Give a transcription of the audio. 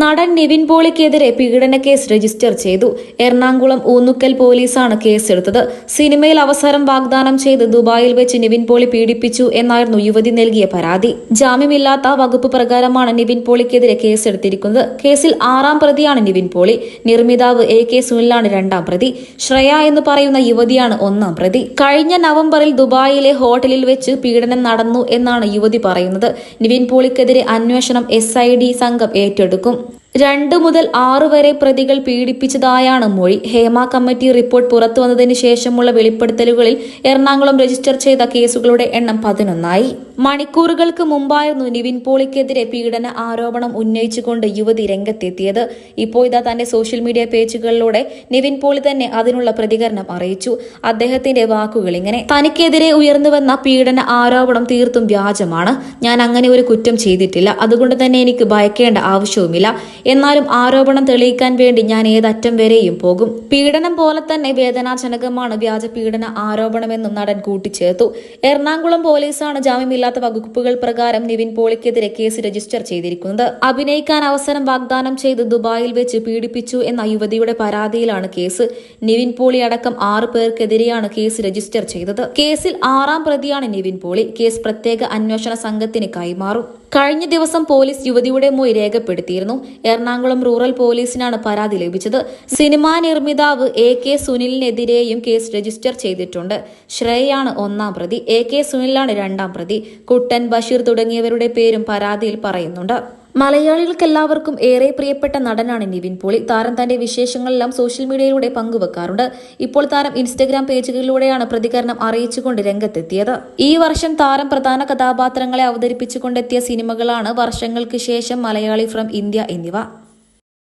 നടൻ നിവിൻ പോളിക്കെതിരെ പീഡന case register ചെയ്തു. എറണാകുളം ഊന്നുക്കൽ പോലീസാണ് കേസെടുത്തത്. സിനിമയിൽ അവസരം വാഗ്ദാനം ചെയ്ത് ദുബായിൽ വെച്ച് നിവിൻ പോളി പീഡിപ്പിച്ചു എന്നായിരുന്നു യുവതി നൽകിയ പരാതി. ജാമ്യമില്ലാത്ത വകുപ്പ് പ്രകാരമാണ് നിവിൻ പോളിക്കെതിരെ കേസെടുത്തിരിക്കുന്നത്. കേസിൽ ആറാം പ്രതിയാണ് നിവിൻ പോളി. നിർമ്മിതാവ് എ കെ സുനിലാണ് രണ്ടാം പ്രതി. ശ്രേയ എന്ന് പറയുന്ന യുവതിയാണ് ഒന്നാം പ്രതി. കഴിഞ്ഞ നവംബറിൽ ദുബായിലെ ഹോട്ടലിൽ വെച്ച് പീഡനം നടന്നു എന്നാണ് യുവതി പറയുന്നത്. നിവിൻ പോളിക്കെതിരെ അന്വേഷണം എസ് സംഘം ഏറ്റെടുക്കും. രണ്ട് മുതൽ ആറു വരെ പ്രതികൾ പീഡിപ്പിച്ചതായാണ് മൊഴി. ഹേമ കമ്മിറ്റി റിപ്പോർട്ട് പുറത്തു വന്നതിന് ശേഷമുള്ള വെളിപ്പെടുത്തലുകളിൽ എറണാകുളം രജിസ്റ്റർ ചെയ്ത കേസുകളുടെ എണ്ണം പതിനൊന്നായി. മണിക്കൂറുകൾക്ക് മുമ്പായിരുന്നു നിവിൻ പോളിക്കെതിരെ പീഡന ആരോപണം ഉന്നയിച്ചുകൊണ്ട് യുവതി രംഗത്തെത്തിയത്. ഇപ്പോൾ ഇതാ തന്റെ സോഷ്യൽ മീഡിയ പേജുകളിലൂടെ നിവിൻ പോളി തന്നെ അതിനുള്ള പ്രതികരണം അറിയിച്ചു. അദ്ദേഹത്തിന്റെ വാക്കുകൾ ഇങ്ങനെ തനിക്കെതിരെ ഉയർന്നുവന്ന പീഡന ആരോപണം തീർത്തും വ്യാജമാണ്. ഞാൻ അങ്ങനെ ഒരു കുറ്റം ചെയ്തിട്ടില്ല. അതുകൊണ്ട് തന്നെ എനിക്ക് ഭയക്കേണ്ട ആവശ്യവുമില്ല. എന്നാലും ആരോപണം തെളിയിക്കാൻ വേണ്ടി ഞാൻ ഏതറ്റം വരെയും പോകും. പീഡനം പോലെ തന്നെ വേദനാജനകമാണ് വ്യാജ പീഡന ആരോപണമെന്നും നടൻ കൂട്ടിച്ചേർത്തു. എറണാകുളം പോലീസാണ് ജാമ്യമില്ലാത്ത വകുപ്പുകൾ പ്രകാരം നിവിൻ പോളിക്കെതിരെ കേസ് രജിസ്റ്റർ ചെയ്തിരിക്കുന്നത്. അഭിനയിക്കാൻ അവസരം വാഗ്ദാനം ചെയ്ത് ദുബായിൽ വെച്ച് പീഡിപ്പിച്ചു എന്ന യുവതിയുടെ പരാതിയിലാണ് കേസ്. നിവിൻ പോളി അടക്കം ആറ് പേർക്കെതിരെയാണ് കേസ് രജിസ്റ്റർ ചെയ്തത്. കേസിൽ ആറാം പ്രതിയാണ് നിവിൻ പോളി. കേസ് പ്രത്യേക അന്വേഷണ സംഘത്തിന് കൈമാറും. കഴിഞ്ഞ ദിവസം പോലീസ് യുവതിയുടെ മൊഴി രേഖപ്പെടുത്തിയിരുന്നു. എറണാകുളം റൂറൽ പോലീസിനാണ് പരാതി ലഭിച്ചത്. സിനിമാ നിർമ്മിതാവ് എ കെ സുനിലിനെതിരെയും കേസ് രജിസ്റ്റർ ചെയ്തിട്ടുണ്ട്. ശ്രേയാണ് ഒന്നാം പ്രതി എ കെ സുനിലാണ് രണ്ടാം പ്രതി. കുട്ടൻ ബഷീർ തുടങ്ങിയവരുടെ പേരും പരാതിയിൽ പറയുന്നുണ്ട്. മലയാളികൾക്കെല്ലാവർക്കും ഏറെ പ്രിയപ്പെട്ട നടനാണ് നിവിൻ പോളി. താരം തന്റെ വിശേഷങ്ങളെല്ലാം സോഷ്യൽ മീഡിയയിലൂടെ പങ്കുവെക്കാറുണ്ട്. ഇപ്പോൾ താരം ഇൻസ്റ്റഗ്രാം പേജുകളിലൂടെയാണ് പ്രതികരണം അറിയിച്ചുകൊണ്ട് രംഗത്തെത്തിയത്. ഈ വർഷം താരം പ്രധാന കഥാപാത്രങ്ങളെ അവതരിപ്പിച്ചുകൊണ്ടെത്തിയ സിനിമകളാണ് വർഷങ്ങൾക്ക് ശേഷം മലയാളി ഫ്രം ഇന്ത്യ എന്നിവ.